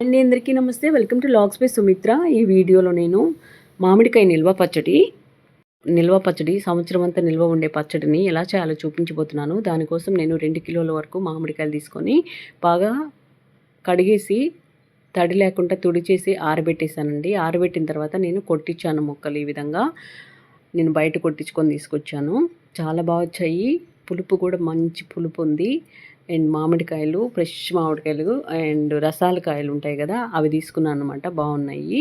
అండి అందరికీ నమస్తే. Welcome to logs by Sumitra. ఈ వీడియోలో నేను మామిడికాయ నిల్వ పచ్చడి నిల్వ పచ్చడి సంవత్సరం అంతా నిల్వ ఉండే పచ్చడిని ఎలా చేయాలో చూపించబోతున్నాను. దానికోసం నేను రెండు కిలోల వరకు మామిడికాయలు తీసుకొని బాగా కడిగేసి తడి లేకుండా తుడిచేసి ఆరబెట్టేశానండి. ఆరబెట్టిన తర్వాత నేను కొట్టించాను మొక్కలు ఈ విధంగా. నేను బయట కొట్టించుకొని తీసుకొచ్చాను. చాలా బాగా వచ్చాయి. పులుపు కూడా మంచి పులుపు ఉంది. అండ్ మామిడికాయలు ఫ్రెష్ మామిడికాయలు అండ్ రసాల కాయలు ఉంటాయి కదా అవి తీసుకున్నాను అనమాట బాగున్నాయి.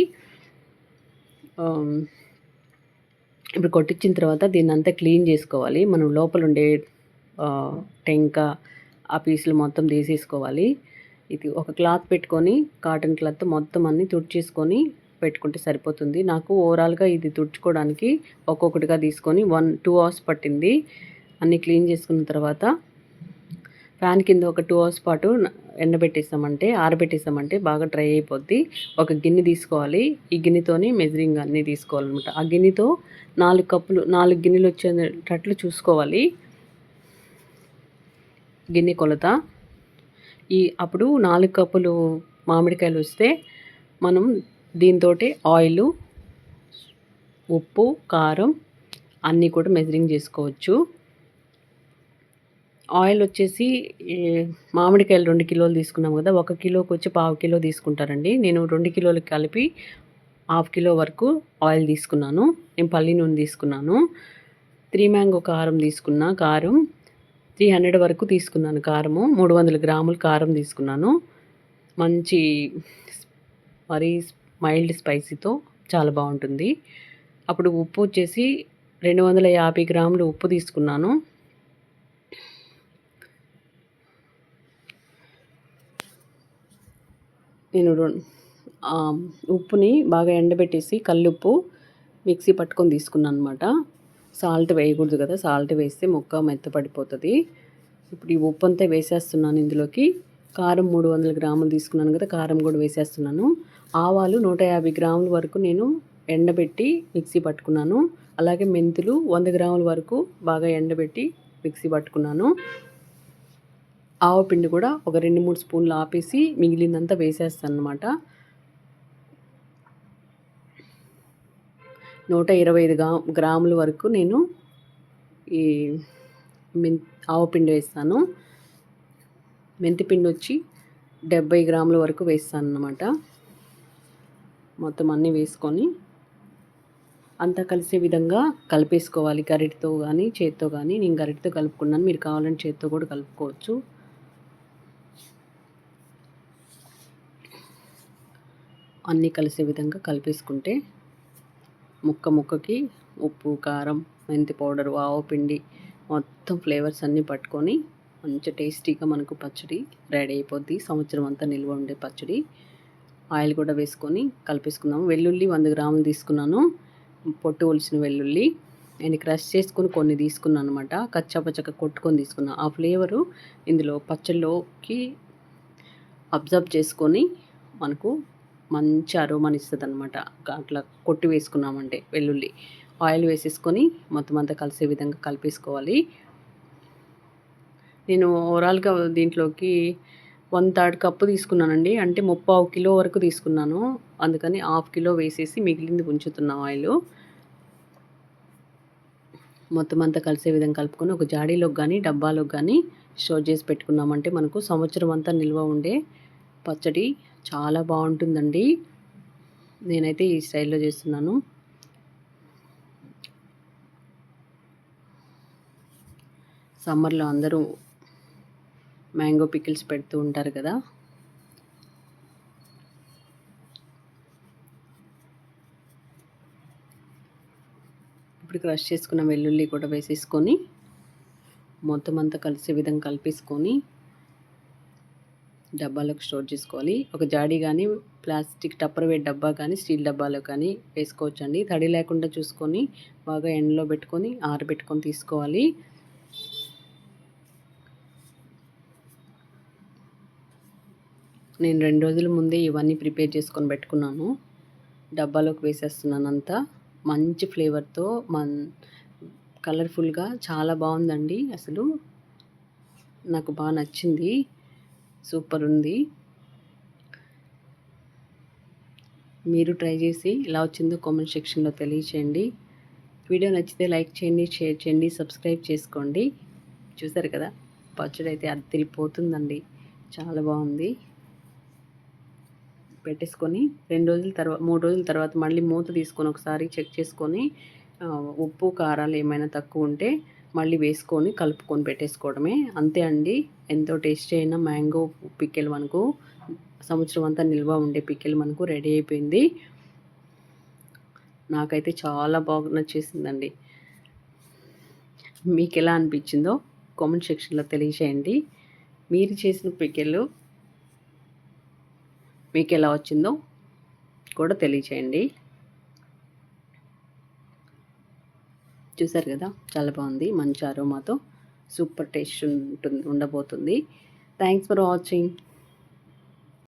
ఇప్పుడు కొట్టించిన తర్వాత దీన్ని అంతా క్లీన్ చేసుకోవాలి. మనం లోపల ఉండే టెంక ఆ పీసులు మొత్తం తీసేసుకోవాలి. ఇది ఒక క్లాత్ పెట్టుకొని కాటన్ క్లాత్ మొత్తం అన్నీ తుడిచేసుకొని పెట్టుకుంటే సరిపోతుంది. నాకు ఓవరాల్గా ఇది తుడుచుకోవడానికి ఒక్కొక్కటిగా తీసుకొని వన్ టూ అవర్స్ పట్టింది. అన్నీ క్లీన్ చేసుకున్న తర్వాత ఫ్యాన్ కింద ఒక టూ అవర్స్ పాటు ఎండబెట్టేసామంటే ఆరబెట్టేసామంటే బాగా డ్రై అయిపోద్ది. ఒక గిన్నె తీసుకోవాలి. ఈ గిన్నెతోని మెజరింగ్ అన్నీ తీసుకోవాలన్నమాట. ఆ గిన్నెతో నాలుగు కప్పులు నాలుగు గిన్నెలు వచ్చేటట్లు చూసుకోవాలి. గిన్నె కొలత. ఈ అప్పుడు నాలుగు కప్పులు మామిడికాయలు వస్తే మనం దీంతో ఆయిల్ ఉప్పు కారం అన్నీ కూడా మెజరింగ్ చేసుకోవచ్చు. ఆయిల్ వచ్చేసి మామిడికాయలు రెండు కిలోలు తీసుకున్నాం కదా ఒక కిలోకి వచ్చి పావు కిలో తీసుకుంటారండి. నేను రెండు కిలోలకి కలిపి హాఫ్ కిలో వరకు ఆయిల్ తీసుకున్నాను. నేను పల్లి నూనె తీసుకున్నాను. త్రీ మ్యాంగో కారం తీసుకున్నా కారం. త్రీ హండ్రెడ్ వరకు తీసుకున్నాను కారము. మూడు వందల గ్రాములు కారం తీసుకున్నాను. మంచి మరీ మైల్డ్ స్పైసీతో చాలా బాగుంటుంది. అప్పుడు ఉప్పు వచ్చేసి రెండు వందల యాభై గ్రాములు ఉప్పు తీసుకున్నాను. నేను ఉప్పుని బాగా ఎండబెట్టేసి కల్లుప్పు మిక్సీ పట్టుకొని తీసుకున్నాను అనమాట సాల్ట్ వేయకూడదు కదా సాల్ట్ వేస్తే మొక్క మెత్తపడిపోతుంది ఇప్పుడు ఈ ఉప్పు అంతా వేసేస్తున్నాను ఇందులోకి. కారం మూడు వందల గ్రాములు తీసుకున్నాను కదా కారం కూడా వేసేస్తున్నాను. ఆవాలు నూట యాభై గ్రాముల వరకు నేను ఎండబెట్టి మిక్సీ పట్టుకున్నాను. అలాగే మెంతులు వంద గ్రాముల వరకు బాగా ఎండబెట్టి మిక్సీ పట్టుకున్నాను. ఆవపిండి కూడా ఒక రెండు మూడు స్పూన్లు ఆపేసి మిగిలిందంతా వేసేస్తాను అనమాట నూట ఇరవై ఐదు గ్రాముల వరకు నేను ఈ మెన్ ఆవపిండి వేస్తాను. మెంతిపిండి వచ్చి డెబ్బై గ్రాముల వరకు వేస్తాను అన్నమాట మొత్తం అన్నీ వేసుకొని అంతా కలిసే విధంగా కలిపేసుకోవాలి. గరిటతో కానీ చేత్తో కానీ నేను గరిటతో కలుపుకున్నాను. మీరు కావాలంటే చేత్తో కూడా కలుపుకోవచ్చు. అన్నీ కలిసే విధంగా కలిపేసుకుంటే ముక్క ముక్కకి ఉప్పు కారం మెంతి పౌడర్ పిండి మొత్తం ఫ్లేవర్స్ అన్నీ పట్టుకొని మంచి టేస్టీగా మనకు పచ్చడి రెడీ అయిపోద్ది. సంవత్సరం అంతా నిల్వ ఉండే పచ్చడి. ఆయిల్ కూడా వేసుకొని కలిపేసుకుందాము. వెల్లుల్లి వంద గ్రాములు తీసుకున్నాను. పొట్టు ఒలిసిన వెల్లుల్లి. నేను క్రష్ చేసుకొని కొన్ని తీసుకున్నాను అనమాట కచ్చాపచ్చక కొట్టుకొని తీసుకున్నాను ఆ ఫ్లేవరు ఇందులో పచ్చళ్ళలోకి అబ్జర్వ్ చేసుకొని మనకు మంచి అరోమాని ఇస్తుంది అనమాట అట్లా కొట్టి వేసుకున్నామంటే వెల్లుల్లి. ఆయిల్ వేసేసుకొని మొత్తం అంతా కలిసే విధంగా కలిపేసుకోవాలి. నేను ఓవరాల్గా దీంట్లోకి వన్ థర్డ్ కప్పు తీసుకున్నానండి. అంటే ముప్పావు కిలో వరకు తీసుకున్నాను. అందుకని హాఫ్ కిలో వేసేసి మిగిలింది ఉంచుతున్నా ఆయిల్. మొత్తం అంతా కలిసే విధంగా కలుపుకొని ఒక జాడీలోకి కానీ డబ్బాలోకి కానీ స్టోర్ చేసి పెట్టుకున్నామంటే మనకు సంవత్సరం అంతా నిల్వ ఉండే పచ్చడి చాలా బాగుంటుందండి. నేనైతే ఈ స్టైల్లో చేస్తున్నాను. సమ్మర్లో అందరూ మ్యాంగో పికిల్స్ పెడుతూ ఉంటారు కదా. ఇప్పుడు క్రష్ చేసుకున్న వెల్లుల్లి కూడా వేసేసుకొని మొత్తం అంతా కలిసే విధంగా కలిపేసుకొని డబ్బాలోకి స్టోర్ చేసుకోవాలి. ఒక జాడీ కానీ ప్లాస్టిక్ టప్పర్వేట్ డబ్బా కానీ స్టీల్ డబ్బాలో కానీ వేసుకోవచ్చండి. తడి లేకుండా చూసుకొని బాగా ఎండలో పెట్టుకొని ఆరబెట్టుకొని తీసుకోవాలి. నేను రెండు రోజుల ముందే ఇవన్నీ ప్రిపేర్ చేసుకొని పెట్టుకున్నాను. డబ్బాలోకి వేసేస్తున్నాను అంతా. మంచి ఫ్లేవర్తో మన్ కలర్ఫుల్గా చాలా బాగుందండి. అసలు నాకు బాగా నచ్చింది. సూపర్ ఉంది మీరు ట్రై చేసి ఎలా వచ్చిందో కామెంట్ సెక్షన్లో తెలియచేయండి. వీడియో నచ్చితే లైక్ చేయండి షేర్ చేయండి సబ్స్క్రైబ్ చేసుకోండి. చూసారు కదా పచ్చడి అయితే అదిరిపోతుందండి చాలా బాగుంది. పెట్టేసుకొని రెండు రోజుల తర్వాత మూడు రోజుల తర్వాత మళ్ళీ మూత తీసుకొని ఒకసారి చెక్ చేసుకొని ఉప్పు కారాలు ఏమైనా తక్కువ ఉంటే మళ్ళీ వేసుకొని కలుపుకొని పెట్టేసుకోవడమే. అంతే అండి. ఎంతో టేస్టీ అయిన మ్యాంగో పిక్కెల్ మనకు. సంవత్సరం అంతా నిల్వ ఉండే పిక్కెల్ మనకు రెడీ అయిపోయింది. నాకైతే చాలా బాగా నచ్చేసిందండి. మీకు ఎలా అనిపించిందో కామెంట్ సెక్షన్లో తెలియజేయండి. మీరు చేసిన పిక్కెలు మీకు ఎలా వచ్చిందో కూడా తెలియచేయండి చూసారు కదా చాలా బాగుంది. మంచి అరోమాతో సూపర్ టేస్ట్ ఉంటుంది ఉండబోతుంది. Thanks for watching